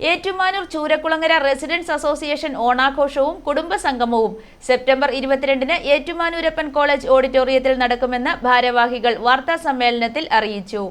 Ettumanoor Choorakkulangara residence association ഓണാഘോഷവും കുടുംബസംഗമവും. September ഇരുപത്തിരണ്ടിന് ഏറ്റുമാനൂരപ്പൻ കോളേജ് ഓഡിറ്റോറിയത്തിൽ നടക്കുമെന്ന് ഭാരവാഹികൾ വാർത്താ സമ്മേളനത്തിൽ അറിയിച്ചു.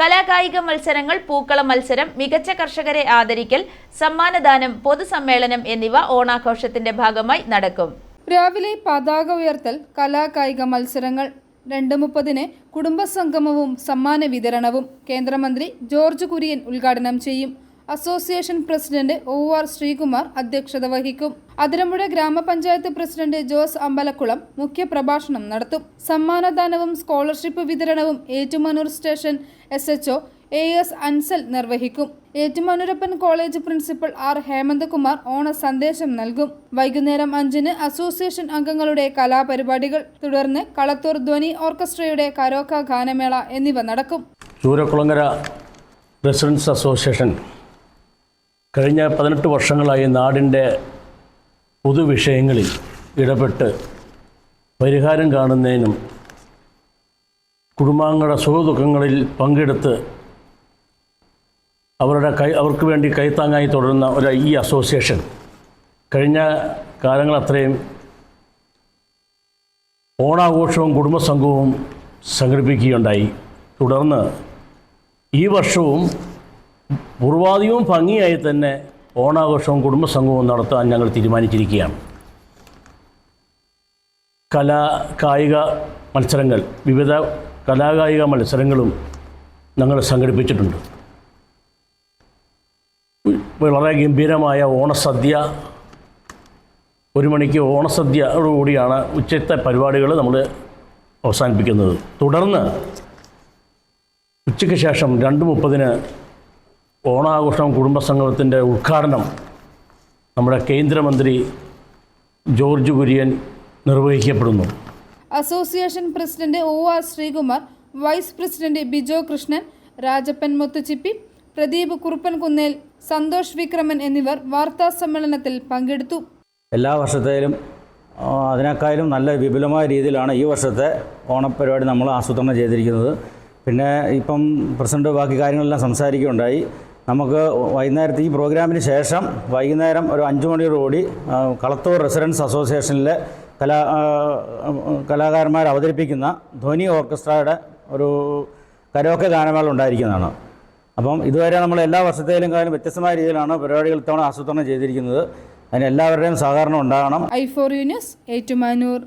കലാകായിക മത്സരങ്ങൾ പൂക്കള മത്സരം മികച്ച കർഷകരെ ആദരിക്കൽ സമ്മാനദാനം പൊതുസമ്മേളനം എന്നിവ ഓണാഘോഷത്തിന്റെ ഭാഗമായി നടക്കും. രാവിലെ പതാക ഉയർത്തൽ കലാകായിക മത്സരങ്ങൾ രണ്ട് മുപ്പതിന് കുടുംബസംഗമവും സമ്മാന വിതരണവും കേന്ദ്രമന്ത്രി ജോർജ് കുര്യൻ ഉദ്ഘാടനം ചെയ്യും. Association president O R Sreekumar അധ്യക്ഷത വഹിക്കും. അതിരമ്പുഴ ഗ്രാമപഞ്ചായത്ത് പ്രസിഡന്റ് ജോസ് അമ്പലക്കുളം മുഖ്യപ്രഭാഷണം നടത്തും. സമ്മാനദാനവും സ്കോളർഷിപ്പ് വിതരണവും Ettumanoor station S H A S Ansal നിർവഹിക്കും. Ettumanoorappan college principal R Hemanthakumar ഓണ സന്ദേശം നൽകും. വൈകുന്നേരം അഞ്ചിന് അസോസിയേഷൻ അംഗങ്ങളുടെ കലാപരിപാടികൾ തുടർന്ന് കളത്തൂർ ധ്വനി ഓർക്കസ്ട്രയുടെ കരോക്ക ഗാനമേള എന്നിവ നടക്കും. ചൂരക്കുളങ്ങര അസോസിയേഷൻ കഴിഞ്ഞ പതിനെട്ട് വർഷങ്ങളായി നാടിന്റെ പൊതുവിഷയങ്ങളിൽ ഇടപെട്ട് പരിഹാരം കാണുന്നതിനും കുടുംബാംഗങ്ങളുടെ സുഖദുഃഖങ്ങളിൽ പങ്കെടുത്ത് അവരുടെ കൈ അവർക്ക് വേണ്ടി കൈത്താങ്ങായി തുടരുന്ന ഒരു ഈ അസോസിയേഷൻ കഴിഞ്ഞ കാലങ്ങളത്രയും ഓണാഘോഷവും കുടുംബസംഘവും സംഘടിപ്പിക്കുകയുണ്ടായി. തുടർന്ന് ഈ വർഷവും പൂർവാധികവും ഭംഗിയായി തന്നെ ഓണാഘോഷവും കുടുംബസംഘവും നടത്താൻ ഞങ്ങൾ തീരുമാനിച്ചിരിക്കുകയാണ് കലാ കായിക മത്സരങ്ങൾ വിവിധ കലാകായിക മത്സരങ്ങളും ഞങ്ങൾ സംഘടിപ്പിച്ചിട്ടുണ്ട് വളരെ ഗംഭീരമായ ഓണസദ്യ ഒരു മണിക്ക് ഓണസദ്യയോടുകൂടിയാണ് ഉച്ചത്തെ പരിപാടികൾ നമ്മൾ അവസാനിപ്പിക്കുന്നത് തുടർന്ന് ഉച്ചയ്ക്ക് ശേഷം രണ്ട് മുപ്പതിന് ഓണാഘോഷം കുടുംബസംഗമത്തിന്റെ ഉദ്ഘാടനം നമ്മുടെ കേന്ദ്രമന്ത്രി George Kurian നിർവഹിക്കപ്പെടുന്നു. Association president O R Sreekumar vice president Bijo Krishnan Rajappan Muthuchippi Pradeep Kuruppan Kunnel Santhosh Vikraman എന്നിവർ വാർത്താ സമ്മേളനത്തിൽ പങ്കെടുത്തു. എല്ലാ വർഷത്തേലും അതിനേക്കാളും നല്ല വിപുലമായ രീതിയിലാണ് ഈ വർഷത്തെ ഓണപരിപാടി നമ്മൾ ആസൂത്രണം ചെയ്തിരിക്കുന്നത്. പിന്നെ ഇപ്പം പ്രസിഡന്റ് ബാക്കി കാര്യങ്ങളെല്ലാം സംസാരിക്കുകയുണ്ടായി. നമുക്ക് വൈകുന്നേരത്തെ ഈ പ്രോഗ്രാമിന് ശേഷം വൈകുന്നേരം ഒരു അഞ്ച് മണിയോടുകൂടി കളത്തൂർ റെസിഡൻസ് അസോസിയേഷനിലെ കലാ കലാകാരന്മാർ അവതരിപ്പിക്കുന്ന ധ്വനി ഓർക്കസ്ട്രയുടെ ഒരു കരോക്കെ ഗാനമേള ഉണ്ടായിരിക്കുന്നതാണ്. അപ്പം ഇതുവരെ നമ്മൾ എല്ലാ വർഷത്തേലും കാലം വ്യത്യസ്തമായ രീതിയിലാണ് പരിപാടികൾ ഇത്തവണ ആസൂത്രണം ചെയ്തിരിക്കുന്നത്. അതിന് എല്ലാവരുടെയും സഹകരണം ഉണ്ടാകണം. ഐ ഫോർ യൂനിസ് ഏറ്റുമാനൂർ.